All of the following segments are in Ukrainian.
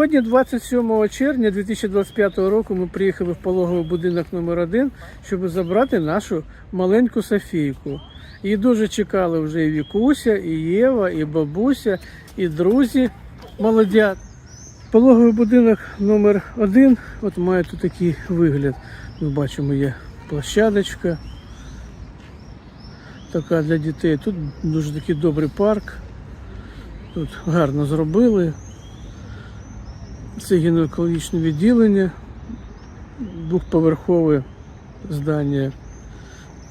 Сьогодні, 27 червня 2025 року, ми приїхали в пологовий будинок номер 1 щоб забрати нашу маленьку Софійку. Її дуже чекали вже і Вікуся, і Єва, і бабуся, і друзі молодят. Пологовий будинок номер 1 от має тут такий вигляд. Ми бачимо, є площадочка така для дітей. Тут дуже такий добрий парк. Тут гарно зробили. Це гінекологічне відділення, двохповерхове здання.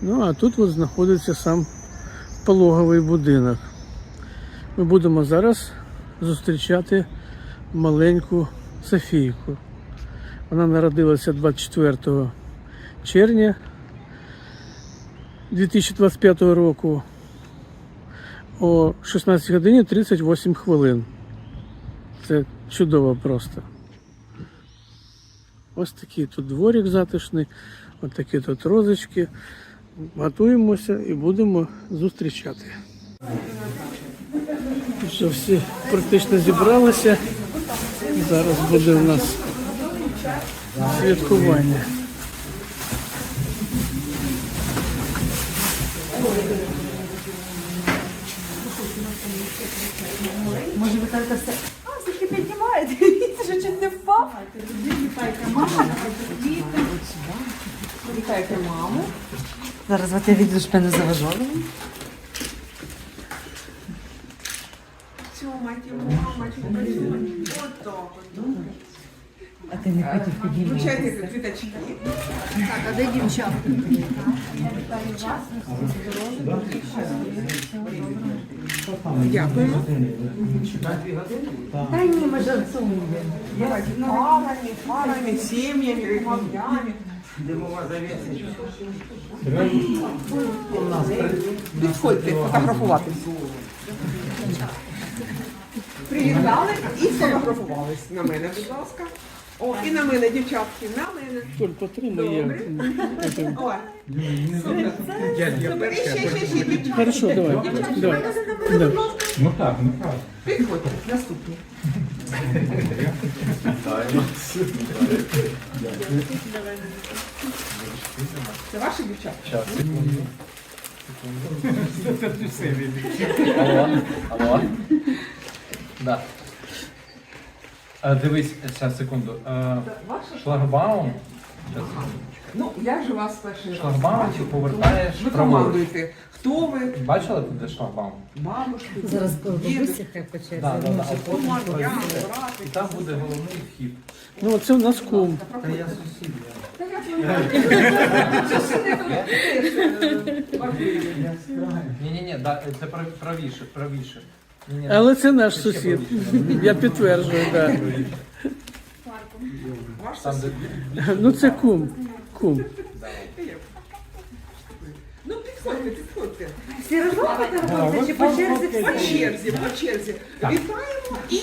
Ну а тут от знаходиться сам пологовий будинок. Ми будемо зараз зустрічати маленьку Софійку. Вона народилася 24 червня 2025 року о 16 годині 38 хвилин. Це чудово просто. Ось такий тут дворик затишний, ось такі тут розочки. Готуємося і будемо зустрічати. Що всі практично зібралися. Зараз буде у нас святкування. Може ви кажете все. А, все піднімаєте. Дивіться, що впав. Вітайте маму. Вітайте маму. Зараз от я відео, заважали. я не заважала. Тьоматі, мамочку, Отак. от. А ти не хотів підіймати. Включайте квіточки. Так, а де дівчата? Дякуємо. Та ні, ми жартуємо. Давайте парами, парами, сім'ями, регламнями. Підходьте фотографуватись. Привітали і сфотографувались. На мене, будь ласка. О, і на мене, дівчатки, на мене. Толь, потримай я. Ой. Супер. І ще, ще, ще, дівчатки. Хорошо, давай. давай. Да. Ну так, ну так. Підходьте, наступні. Це ваші дівчата? Алло, алло. Да. А, дивись, зараз, секунду. А, шлагбаум. Щас. Ну, я ж вас перший раз. Шлагбаум ти повертаєш Ви праворуч. командуєте. Хто ви? Бачила тут де шлагбаум? Бабушки, Зараз бабуся хай по. Да, да, да. А потім мама, я, провірте. брати. І там буде головний вхід. Ну, оце у нас кум. Та я сусід. Ні, ні, ні, да, це прав- правіше, правіше. Але це наш сусід. Я підтверджую, так. Ну це кум. Кум. Ну, підходьте, підходьте. Всі разом фотографуються чи по черзі По черзі, по черзі. Вітаємо і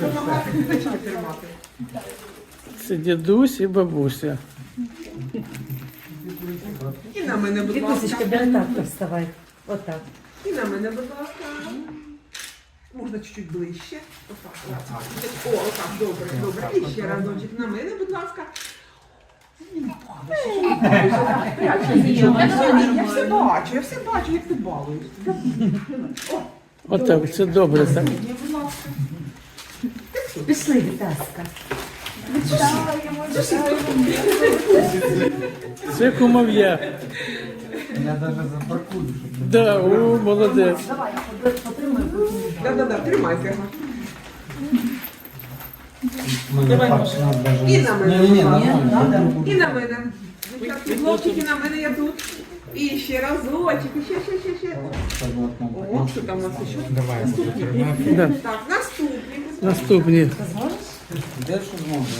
допомагати тримати. Це дідусь і бабуся. І на мене, будь Вікусечка, ласка. бери так, то вставай. Отак. І на мене, будь ласка. Можна чуть-чуть ближче. Отак, отак. О, отак, добре, добре. І ще разочок на мене, будь ласка. Я все- я все бачу, я все бачу, як ти балуєшся. Отак, це добре. Так. Ні, будь ласка. Пішли. Це кумов'я. Я навіть запаркую, щоб Да, о, молодець. Давай, потримай. Да-да-да, тримайте його. Давай, І на мене, Ні, ні, будь нормально. І на мене. Дівчатки, хлопчики, на мене я тут. І ще разочок, і ще, ще, ще, ще. О, що там у нас ще? Давай, Да. Так, наступний. Наступні. Де що зможеш?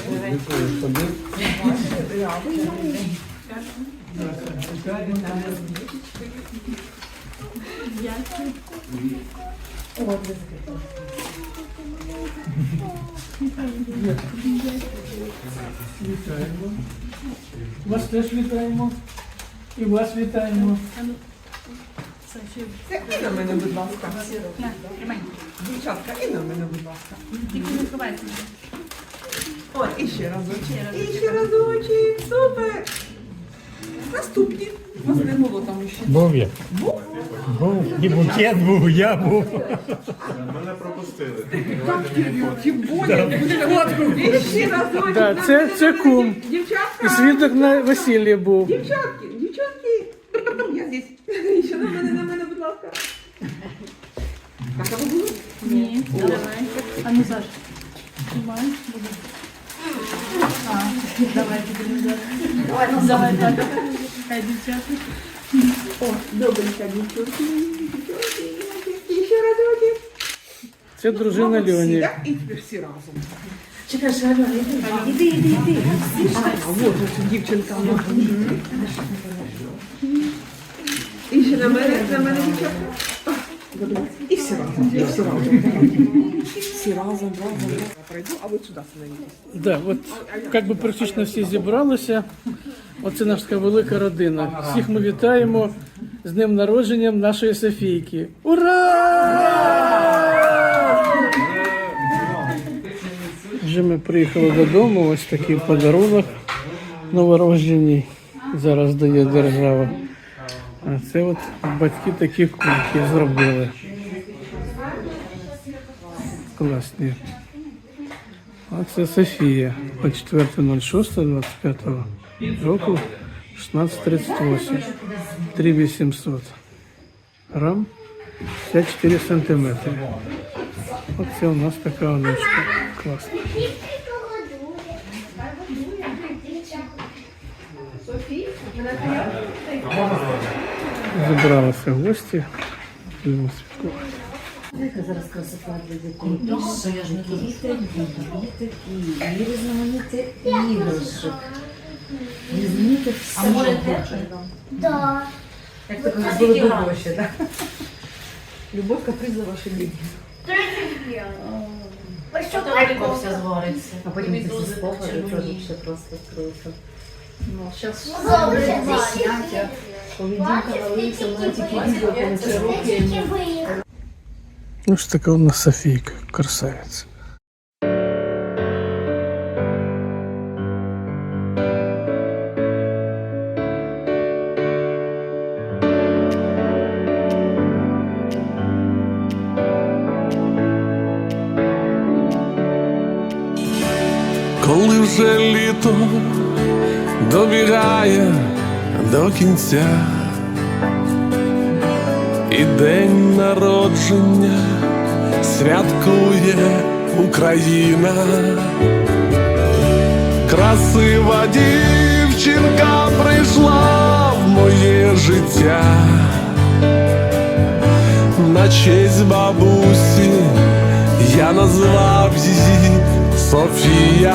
Вітаємо. Вас теж вітаємо. І вас вітаємо. І на мене, будь ласка. Дівчатка, і на мене, будь ласка. Тільки не ховайся. О, і ще разочок. І ще разочок. Супер. Наступні. У вас не було там ще. Був я. Був. І букет був, я був. Мене пропустили. Тим більше. І ще разочок. Да, це, це кум. Дівчатка. І свідок на весіллі був. Дівчатки, дівчатки. Я здесь. Ще на мене, на мене, будь ласка. Так, а ви були? Ні, давай. А ну, Саш. Тримай. Буду. А, давай, будемо зараз. Давай, так. Хай дівчата. О, добренька, дівчатки. Дівчатки, і ще разочок. Це дружина Молодці, Льоні. да? І тепер всі разом. Чекай, ще Альона, іди, іди, іди, іди. А, вот ось дівчинка. І ще на мене, на мене дівчатка. І всі разом, і всі разом. Всі разом, разом, разом. Пройду, а ви сюди становитесь. Да, от як би практично всі зібралися. Оце наша велика родина. Всіх ми вітаємо з днем народженням нашої Софійки. Ура! Вже ми приїхали додому. Ось такий подарунок новорожденій. Зараз дає держава. А це от батьки такі кульки зробили. Класні. А це Софія по 4.06.25 року 1638. 3800 грам 54 сантиметри. Оце у нас така онучка. Класна. Зібралися гості. Будемо святкувати. Зараз красота для дітей. Шишки, такі, такі, і різноманіття іграшок. Різноманіття всього. Да. Як таке було б так? Любов каприз за ваші діти. Що Легко все звариться. А потім ти зі спогаду, це взагалі просто круто. Ну, зараз Добре, зняття. Поведінка. Ну що така у нас Софійка, красавиця. коли вже літо добігає до кінця, і день народження святкує Україна, красива дівчинка прийшла в моє життя. На честь бабусі я назвав її Софія.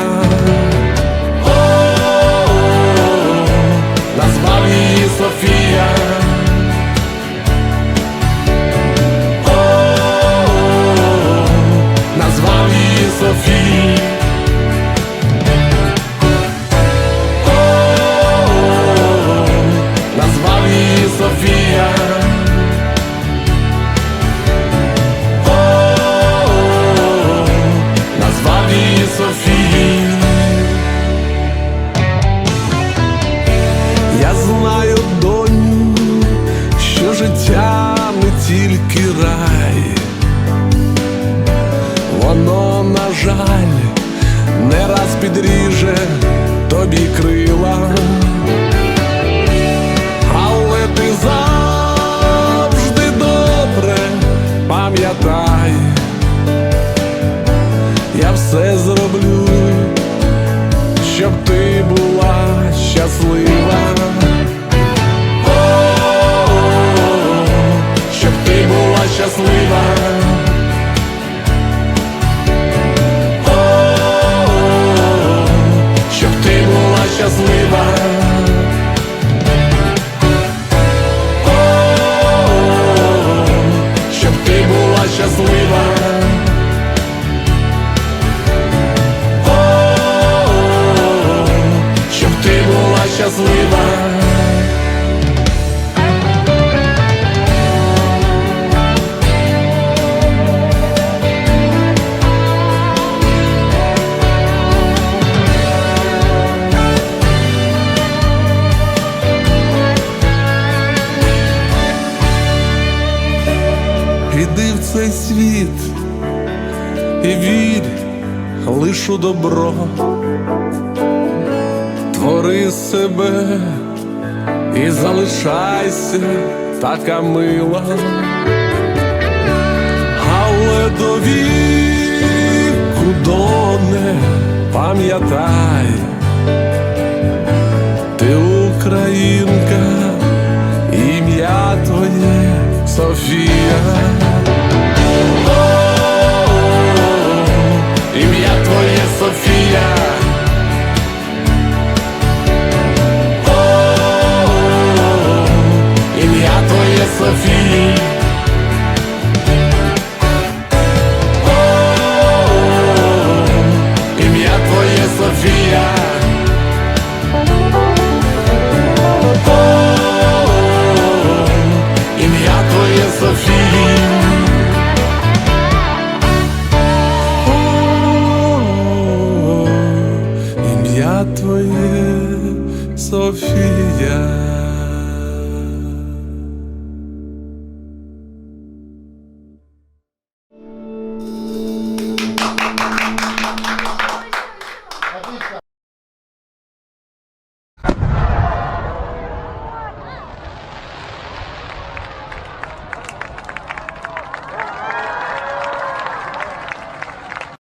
І вір лиш добро, твори себе і залишайся така мила, але до віку доне пам'ятай, ти українка, ім'я твоє Софія.